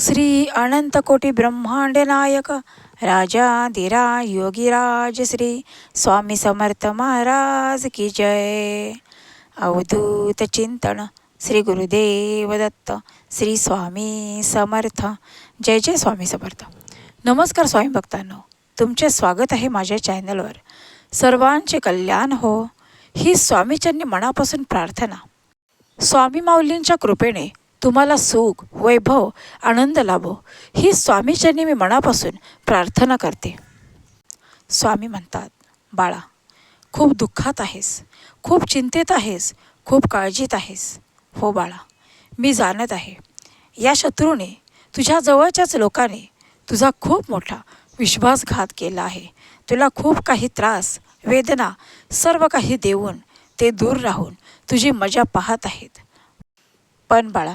श्री अनंतकोटी ब्रह्मांड नायक राजाधिरा योगीराज श्री स्वामी समर्थ महाराज की जय। अवधूत चिंतन श्री गुरुदेव दत्त श्री स्वामी समर्थ। जय जय स्वामी समर्थ। नमस्कार स्वामी भक्तांनो तुमचे स्वागत आहे माझ्या चॅनलवर. सर्वांचे कल्याण हो ही स्वामीचरणी मनापासून प्रार्थना. स्वामी माऊलींच्या कृपेने तुम्हाला सुख वैभव आनंद लाभो. ही स्वामीचरणी मी मनापासून प्रार्थना करते. स्वामी म्हणतात बाळा खूप दुःखात आहेस खूप चिंतेत आहेस खूप काळजीत आहेस. हो बाळा मी जाणत आहे. या शत्रूने तुझ्या जवळच्याच लोकांनी तुझा खूप मोठा विश्वासघात केला आहे. तुला खूप काही त्रास वेदना सर्व काही देऊन ते दूर राहून तुझी मजा पाहत आहेत. पण बाळा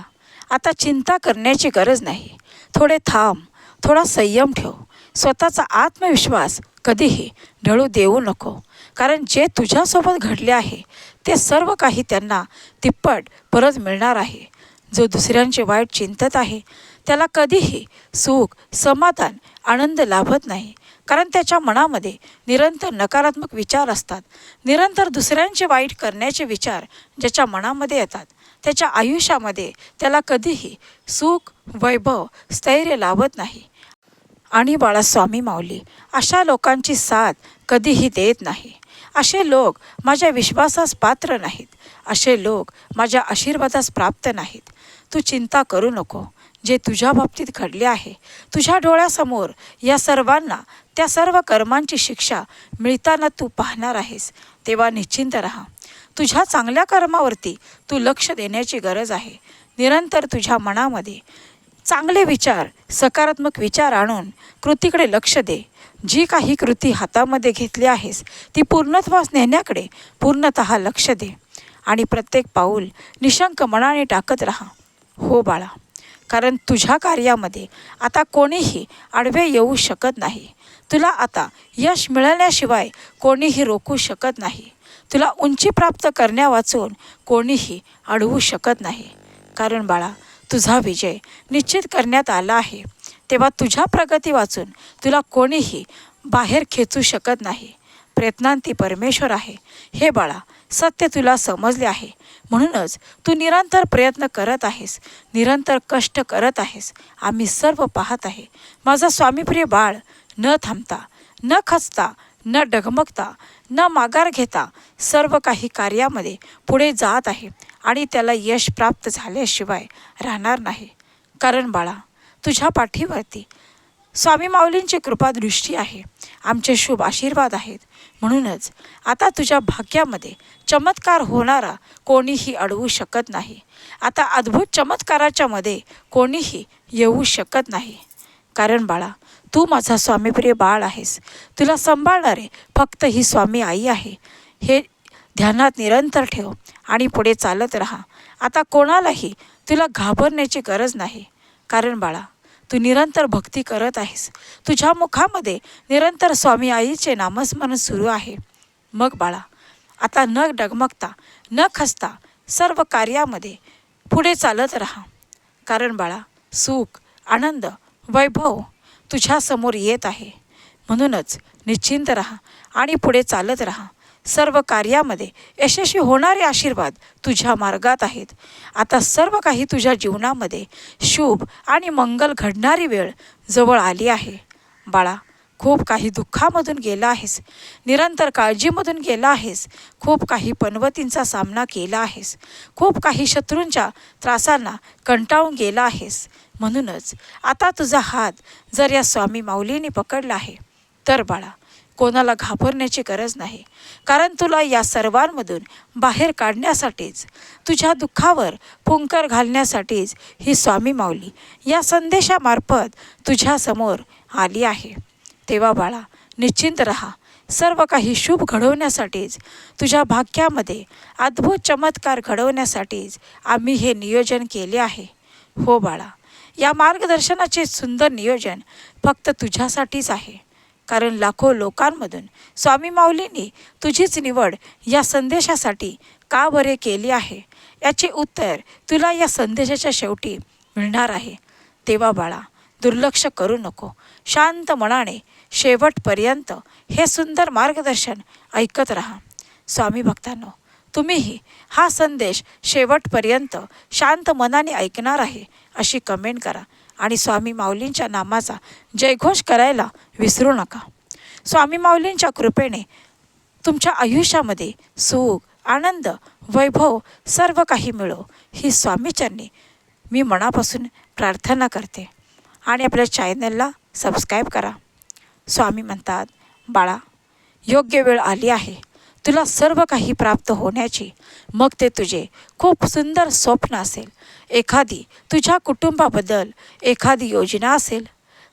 आता चिंता करण्याची गरज नाही. थोडे थांब थोडा संयम ठेव. स्वतःचा आत्मविश्वास कधीही ढळू देऊ नको. कारण जे तुझ्यासोबत घडले आहे ते सर्व काही त्यांना तिप्पट परत मिळणार आहे. जो दुसऱ्यांचे वाईट चिंतत आहे त्याला कधीही सुख समाधान आनंद लाभत नाही. कारण त्याच्या मनामध्ये निरंतर नकारात्मक विचार असतात. निरंतर दुसऱ्यांचे वाईट करण्याचे विचार ज्याच्या मनामध्ये येतात. त्याच्या आयुष्यामध्ये त्याला कधीही सुख वैभव स्थैर्य लाभत नाही. आणि बाळास्वामी माऊली अशा लोकांची साथ कधीही देत नाही. असे लोक माझ्या विश्वासास पात्र नाहीत. असे लोक माझ्या आशीर्वादास प्राप्त नाहीत. तू चिंता करू नको. जे तुझ्या बाबतीत घडले आहे तुझ्या डोळ्यासमोर या सर्वांना त्या सर्व कर्मांची शिक्षा मिळताना तू पाहणार आहेस. तेव्हा निश्चिंत राहा. तुझ्या चांगल्या कर्मावरती तू लक्ष देण्याची गरज आहे. निरंतर तुझ्या मनामध्ये चांगले विचार सकारात्मक विचार आणून कृतीकडे लक्ष दे. जी काही कृती हातामध्ये घेतली आहेस ती पूर्णत्वास नेण्याकडे पूर्णत लक्ष दे. आणि प्रत्येक पाऊल निशंक मनाने टाकत राहा. हो बाळा कारण तुझ्या कार्यामध्ये आता कोणीही आडवे येऊ शकत नाही. तुला आता यश मिळवण्याशिवाय कोणीही रोखू शकत नाही. तुला उंची प्राप्त करण्यावाचून कोणीही अडवू शकत नाही. कारण बाळा तुझा विजय निश्चित करण्यात आला आहे. तेव्हा तुझ्या प्रगती वाचून तुला कोणीही बाहेर खेचू शकत नाही. प्रयत्नांती परमेश्वर आहे. हे बाळा सत्य तुला समजले आहे. म्हणूनच तू निरंतर प्रयत्न करत आहेस. निरंतर कष्ट करत आहेस. आम्ही सर्व पाहत आहे. माझा स्वामीप्रिय बाळ न थांबता न खचता न डगमगता न माघार घेता सर्व काही कार्यामध्ये पुढे जात आहे आणि त्याला यश प्राप्त झाल्याशिवाय राहणार नाही. कारण बाळा तुझ्या पाठीवरती स्वामी माऊलींची कृपादृष्टी आहे. आमचे शुभ आशीर्वाद आहेत. म्हणूनच आता तुझ्या भाग्यामध्ये चमत्कार होणारा कोणीही अडवू शकत नाही. आता अद्भुत चमत्काराच्या मध्ये कोणीही येऊ शकत नाही. कारण बाळा तू माझा स्वामीप्रिय बाळ आहेस. तुला सांभाळणारे फक्त ही स्वामी आई आहे. हे ध्यानात निरंतर ठेव आणि पुढे चालत राहा. आता कोणालाही तुला घाबरण्याची गरज नाही. कारण बाळा तू निरंतर भक्ती करत आहेस. तुझ्या मुखामध्ये निरंतर स्वामी आईचे नामस्मरण सुरू आहे. मग बाळा आता न डगमगता न खसता सर्व कार्यामध्ये पुढे चालत राहा. कारण बाळा सुख आनंद वैभव तुझ्यासमोर येत आहे. म्हणूनच निश्चिंत राहा आणि पुढे चालत राहा. सर्व कार्यामध्ये यशस्वी होणारे आशीर्वाद तुझ्या मार्गात आहेत. आता सर्व काही तुझ्या जीवनामध्ये शुभ आणि मंगल घडणारी वेळ जवळ आली आहे. बाळा खूप काही दुःखामधून गेला आहेस. निरंतर काळजीमधून गेला आहेस. खूप काही पनवतींचा सामना केला आहेस. खूप काही शत्रूंच्या त्रासांना कंटाळून गेला आहेस. म्हणूनच आता तुझा हात जर या स्वामी माऊलीने पकडला आहे तर बाळा कोणाला घाबरण्याची गरज नाही. कारण तुला या सर्वांमधून बाहेर काढण्यासाठीच तुझ्या दुःखावर फुंकर घालण्यासाठीच ही स्वामी माऊली या संदेशामार्फत तुझ्यासमोर आली आहे. तेव्हा बाळा निश्चिंत रहा. सर्व काही शुभ घडवण्यासाठीच तुझ्या भाग्यामध्ये अद्भुत चमत्कार घडवण्यासाठीच आम्ही हे नियोजन केले आहे. हो बाळा या मार्गदर्शनाचे सुंदर नियोजन फक्त तुझ्यासाठीच आहे. कारण लाखो लोकांमधून स्वामी माऊलींनी तुझीच निवड या संदेशासाठी का बरे केली आहे? याचे उत्तर तुला या संदेशाच्या शेवटी मिळणार आहे. तेव्हा बाळा दुर्लक्ष करू नको. शांत मनाने शेवटपर्यंत हे सुंदर मार्गदर्शन ऐकत राहा. स्वामी भक्तांनो तुम्हीही हा संदेश शेवटपर्यंत शांत मनाने ऐकणार आहे अशी कमेंट करा. आणि स्वामी माऊलींच्या नामाचा जयघोष करायला विसरू नका. स्वामी माऊलींच्या कृपेने तुमच्या आयुष्यामध्ये सुख आनंद वैभव सर्व काही मिळो ही स्वामीचरणी मी मनापासून प्रार्थना करते. आणि आपल्या चॅनलला सबस्क्राईब करा. स्वामी म्हणतात बाळा योग्य वेळ आली आहे. तुला सर्व काही प्राप्त होण्याची. मग ते तुझे खूप सुंदर स्वप्न असेल. एखादी तुझ्या कुटुंबाबद्दल एखादी योजना असेल.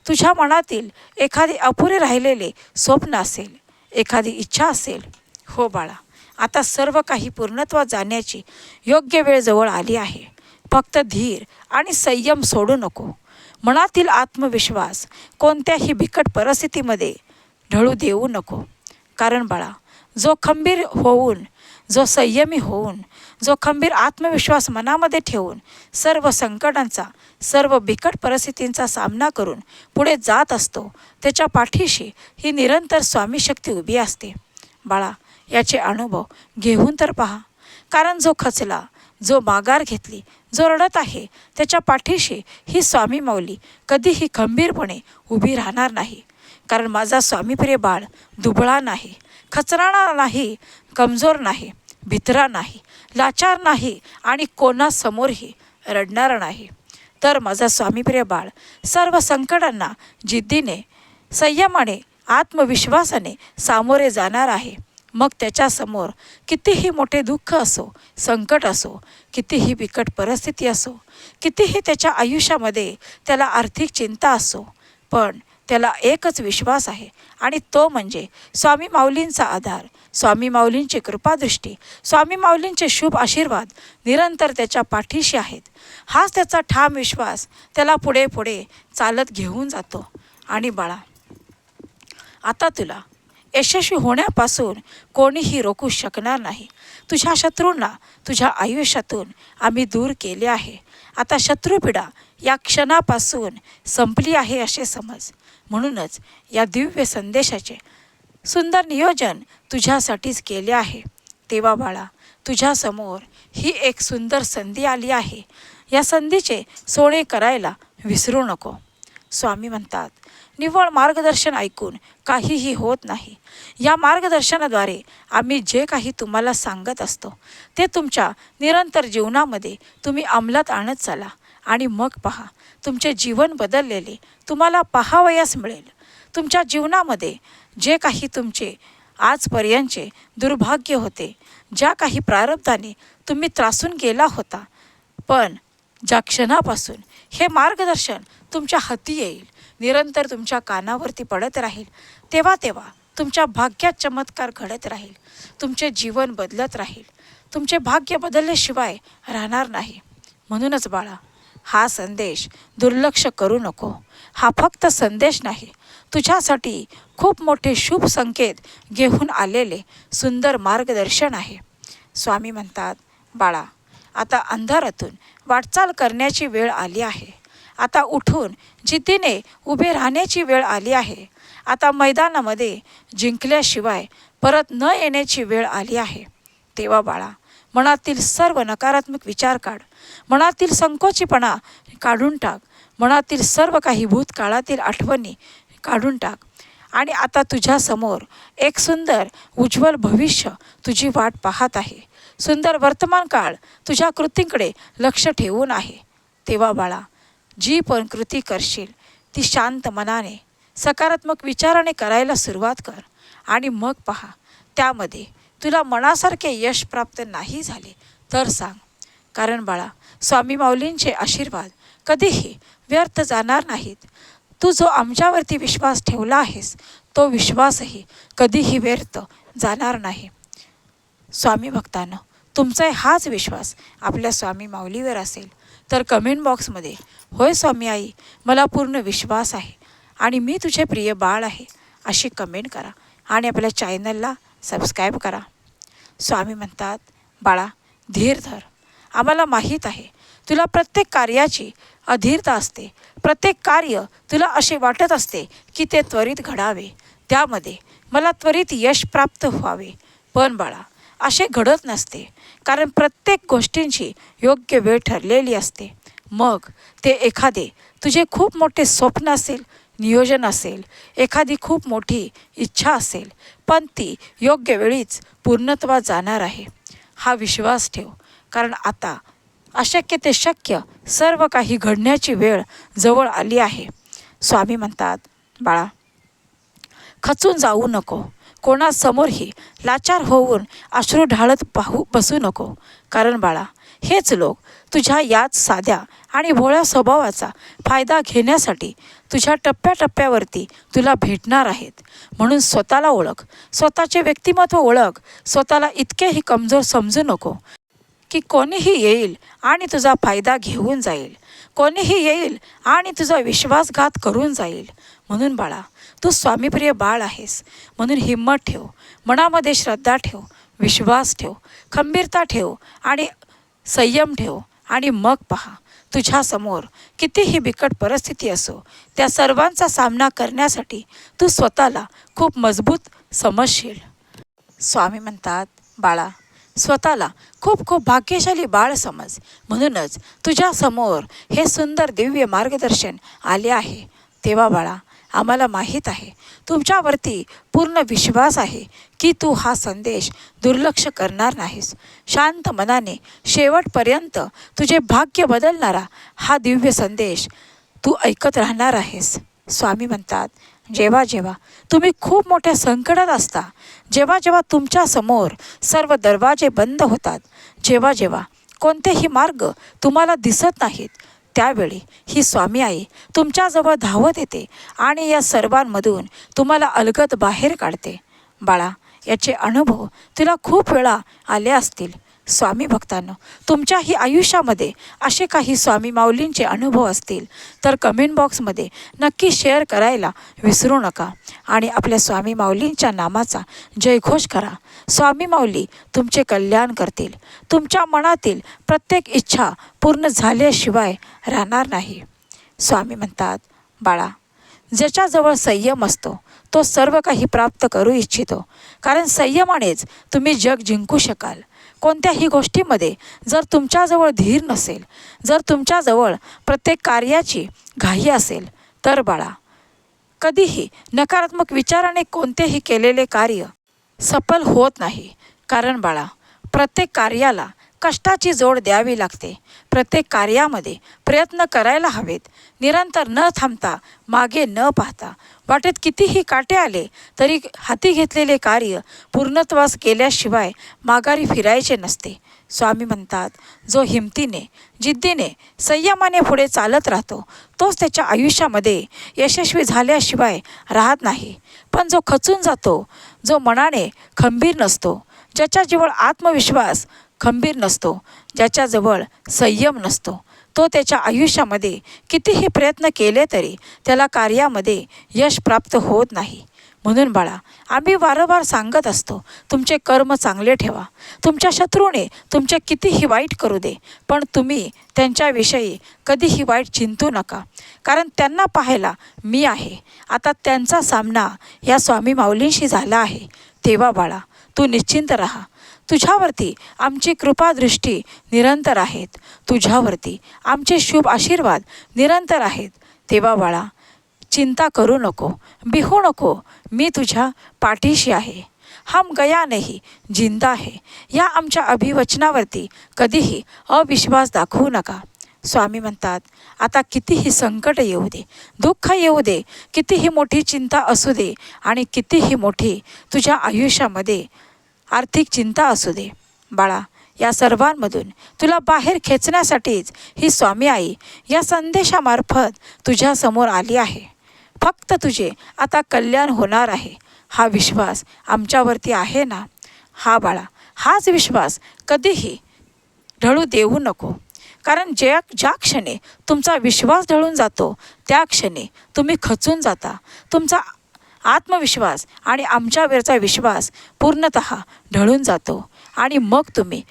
तुझ्या मनातील एखादी अपुरे राहिलेले स्वप्न असेल. एखादी इच्छा असेल. हो बाळा आता सर्व काही पूर्णत्वात जाण्याची योग्य वेळ जवळ आली आहे. फक्त धीर आणि संयम सोडू नको. मनातील आत्मविश्वास कोणत्याही बिकट परिस्थितीमध्ये ढळू देऊ नको. कारण बाळा जो खंबीर होऊन जो संयमी होऊन जो खंबीर आत्मविश्वास मनामध्ये ठेवून सर्व संकटांचा सर्व बिकट परिस्थितींचा सामना करून पुढे जात असतो त्याच्या पाठीशी ही निरंतर स्वामी शक्ती उभी असते. बाळा याचे अनुभव घेऊन तर पहा. कारण जो खचला जो माघार घेतली जो रडत आहे त्याच्या पाठीशी ही स्वामी माऊली कधीही खंबीरपणे उभी राहणार नाही. कारण माझा स्वामीप्रिय बाळ दुबळा नाही खचराणा नाही कमजोर नाही भित्रा नाही लाचार नाही आणि कोणासमोरही रडणार नाही. तर माझा स्वामीप्रिय बाळ सर्व संकटांना जिद्दीने संयमाने आत्मविश्वासाने सामोरे जाणार आहे. मग त्याच्यासमोर कितीही मोठे दुःख असो संकट असो कितीही बिकट परिस्थिती असो कितीही त्याच्या आयुष्यामध्ये त्याला आर्थिक चिंता असो पण त्याला एकच विश्वास आहे आणि तो म्हणजे स्वामी माऊलींचा आधार स्वामी माऊलींची कृपादृष्टी स्वामी माऊलींचे शुभ आशीर्वाद निरंतर त्याच्या पाठीशी आहेत. हाच त्याचा ठाम विश्वास त्याला पुढे पुढे चालत घेऊन जातो. आणि बाळा आता तुला यशस्वी होण्यापासून कोणीही रोखू शकणार नाही. तुझ्या शत्रूंना तुझ्या आयुष्यातून आम्ही दूर केले आहे. आता शत्रुपीडा या क्षणापासून संपली आहे असे समज. म्हणूनच या दिव्य संदेशाचे सुंदर नियोजन तुझ्यासाठीच केले आहे. तेव्हा बाळा तुझ्यासमोर ही एक सुंदर संधी आली आहे. या संधीचे सोने करायला विसरू नको. स्वामी म्हणतात निव्वळ मार्गदर्शन ऐकून काहीही होत नाही. या मार्गदर्शनाद्वारे आम्ही जे काही तुम्हाला सांगत असतो ते तुमच्या निरंतर जीवनामध्ये तुम्ही अंमलात आणत चाला आणि मग पहा तुमचे जीवन बदललेले तुम्हाला पाहावयास मिळेल. तुमच्या जीवनामध्ये जे काही तुमचे आजपर्यंतचे दुर्भाग्य होते ज्या काही प्रारब्धाने तुम्ही त्रासून गेला होता पण ज्या क्षणापासून हे मार्गदर्शन तुमच्या हाती येईल निरंतर तुमच्या कानावरती पडत राहील. तेव्हा तेव्हा तुमच्या भाग्यात चमत्कार घडत राहील. तुमचे जीवन बदलत राहील. तुमचे भाग्य बदलल्याशिवाय राहणार नाही. म्हणूनच बाळा हा संदेश दुर्लक्ष करू नको. हा फक्त संदेश नाही. तुझ्यासाठी खूप मोठे शुभ संकेत घेऊन आलेले सुंदर मार्गदर्शन आहे. स्वामी म्हणतात बाळा आता अंधारातून वाटचाल करण्याची वेळ आली आहे. आता उठून जिद्दीने उभे राहण्याची वेळ आली आहे. आता मैदानामध्ये जिंकल्याशिवाय परत न येण्याची वेळ आली आहे. तेव्हा बाळा मनातील सर्व नकारात्मक विचार काढ. मनातील संकोचीपणा काढून टाक. मनातील सर्व काही भूतकाळातील आठवणी काढून टाक. आणि आता तुझ्यासमोर एक सुंदर उज्ज्वल भविष्य तुझी वाट पाहत आहे. सुंदर वर्तमान काळ तुझ्या कृतींकडे लक्ष ठेवून आहे. तेव्हा बाळा जी पण कृती करशील ती शांत मनाने सकारात्मक विचाराने करायला सुरुवात कर आणि मग पहा त्यामध्ये तुला मनासारखे यश प्राप्त नाही झाले तर सांग. कारण बाळा स्वामी माऊलींचे आशीर्वाद कधीही व्यर्थ जाणार नाहीत. तू जो आमच्यावरती विश्वास ठेवला आहेस तो विश्वासही कधीही व्यर्थ जाणार नाही. स्वामी भक्तानं तुमचा हाच विश्वास आपल्या स्वामी माऊलीवर असेल. तर कमेंट बॉक्समध्ये होय स्वामी आई मला पूर्ण विश्वास आहे आणि मी तुझे प्रिय बाळ आहे अशी कमेंट करा आणि आपल्या चॅनलला सबस्क्राईब करा. स्वामी म्हणतात बाळा धीर धर. आम्हाला माहीत आहे तुला प्रत्येक कार्याची अधीरता असते. प्रत्येक कार्य तुला असे वाटत असते की ते त्वरित घडावे. त्यामध्ये मला त्वरित यश प्राप्त व्हावे. पण बाळा असे घडत नसते. कारण प्रत्येक गोष्टींची योग्य वेळ ठरलेली असते. मग ते एखादे तुझे खूप मोठे स्वप्न असेल नियोजन असेल एखादी खूप मोठी इच्छा असेल पण ती योग्य वेळीच पूर्णत्वा जाणार आहे. हा विश्वास ठेव. कारण आता अशक्य ते शक्य सर्व काही घडण्याची वेळ जवळ आली आहे. स्वामी म्हणतात बाळा खचून जाऊ नको. कोणासमोरही लाचार होऊन अश्रू ढाळत पाहू बसू नको. कारण बाळा हेच लोक तुझ्या याच साध्या आणि भोळ्या स्वभावाचा फायदा घेण्यासाठी तुझ्या टप्प्याटप्प्यावरती तुला भेटणार आहेत. म्हणून स्वतःला ओळख स्वतःचे व्यक्तिमत्व ओळख स्वतःला इतकेही कमजोर समजू नको की कोणीही येईल आणि तुझा फायदा घेऊन जाईल. कोणीही येईल आणि तुझा विश्वासघात करून जाईल. म्हणून बाळा तू स्वामीप्रिय बाळ आहेस. म्हणून हिंमत ठेव. मनामध्ये श्रद्धा ठेव. विश्वास ठेव. खंबीरता ठेव. आणि संयम ठेव. आणि मग पहा. तुझ्यासमोर कितीही बिकट परिस्थिती असो त्या सर्वांचा सामना करण्यासाठी तू स्वतःला खूप मजबूत समजशील. स्वामी म्हणतात बाळा स्वतःला खूप खूप भाग्यशाली बाळ समज. म्हणूनच तुझ्यासमोर हे सुंदर दिव्य मार्गदर्शन आले आहे. तेव्हा बाळा आम्हाला माहीत आहे. तुमच्यावरती पूर्ण विश्वास आहे की तू हा संदेश दुर्लक्ष करणार नाहीस. शांत मनाने शेवटपर्यंत तुझे भाग्य बदलणारा हा दिव्य संदेश तू ऐकत राहणार आहेस. स्वामी म्हणतात जेव्हा जेव्हा तुम्ही खूप मोठ्या संकटात असता जेव्हा जेव्हा तुमच्यासमोर सर्व दरवाजे बंद होतात जेव्हा जेव्हा कोणतेही मार्ग तुम्हाला दिसत नाहीत त्यावेळी ही स्वामी आई तुमच्याजवळ धावत येते आणि या सर्वांमधून तुम्हाला अलगद बाहेर काढते. बाळा याचे अनुभव तुला खूप वेळा आले असतील. स्वामी भक्तांनो तुमच्याही आयुष्यामध्ये असे काही स्वामी माऊलींचे अनुभव असतील तर कमेंट बॉक्समध्ये नक्की शेअर करायला विसरू नका. आणि आपल्या स्वामी माऊलींच्या नामाचा जयघोष करा. स्वामी माऊली तुमचे कल्याण करतील. तुमच्या मनातील प्रत्येक इच्छा पूर्ण झाल्याशिवाय राहणार नाही. स्वामी म्हणतात बाळा ज्याच्याजवळ संयम असतो तो सर्व काही प्राप्त करू इच्छितो. कारण संयमानेच तुम्ही जग जिंकू शकाल. कोणत्याही गोष्टीमध्ये जर तुमच्याजवळ धीर नसेल जर तुमच्याजवळ प्रत्येक कार्याची घाई असेल तर बाळा कधीही नकारात्मक विचाराने कोणतेही केलेले कार्य सफल होत नाही. कारण बाळा प्रत्येक कार्याला कष्टाची जोड द्यावी लागते. प्रत्येक कार्यामध्ये प्रयत्न करायला हवेत. निरंतर न थांबता मागे न पाहता. वाटेत कितीही काटे आले तरी हाती घेतलेले कार्य पूर्णत्वास केल्याशिवाय माघारी फिरायचे नसते. स्वामी म्हणतात जो हिमतीने जिद्दीने संयमाने पुढे चालत राहतो तोच त्याच्या आयुष्यामध्ये यशस्वी झाल्याशिवाय राहत नाही. पण जो खचून जातो जो मनाने खंबीर नसतो ज्याच्याजवळ आत्मविश्वास खंबीर नसतो ज्याच्याजवळ संयम नसतो. तो त्याच्या आयुष्यामध्ये कितीही प्रयत्न केले तरी त्याला कार्यामध्ये यश प्राप्त होत नाही. म्हणून बाळा आम्ही वारंवार सांगत असतो तुमचे कर्म चांगले ठेवा. तुमच्या शत्रूने तुमचे कितीही वाईट करू दे पण तुम्ही त्यांच्याविषयी कधीही वाईट चिंतू नका. कारण त्यांना पाहायला मी आहे. आता त्यांचा सामना या स्वामी माऊलींशी झाला आहे. तेव्हा बाळा तू निश्चिंत राहा. तुझ्यावरती आमची कृपादृष्टी निरंतर आहेत. तुझ्यावरती आमचे शुभ आशीर्वाद निरंतर आहेत. तेव्हा बाळा चिंता करू नको. बिहू नको. मी तुझ्या पाठीशी आहे. हम गया नाही. जिंदा आहे या आमच्या अभिवचनावरती कधीही अविश्वास दाखवू नका. स्वामी म्हणतात आता कितीही संकट येऊ दे दुःख येऊ दे कितीही मोठी चिंता असू दे आणि कितीही मोठी तुझ्या आयुष्यामध्ये आर्थिक चिंता असू दे. बाळा या सर्वांमधून तुला बाहेर खेचण्यासाठीच ही स्वामी आई या संदेशामार्फत तुझ्यासमोर आली आहे. फक्त तुझे आता कल्याण होणार आहे. हा विश्वास आमच्यावरती आहे ना? हा बाळा हाच विश्वास कधीही ढळू देऊ नको. कारण ज्या ज्या क्षणी तुमचा विश्वास ढळून जातो त्या क्षणी तुम्ही खचून जाता. तुमचा आत्मविश्वास आणि आमच्यावरचा विश्वास पूर्णत ढळून जातो आणि मग तुम्ही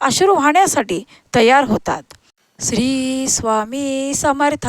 अश्रू वाहण्यासाठी तयार होतात. श्री स्वामी समर्थ.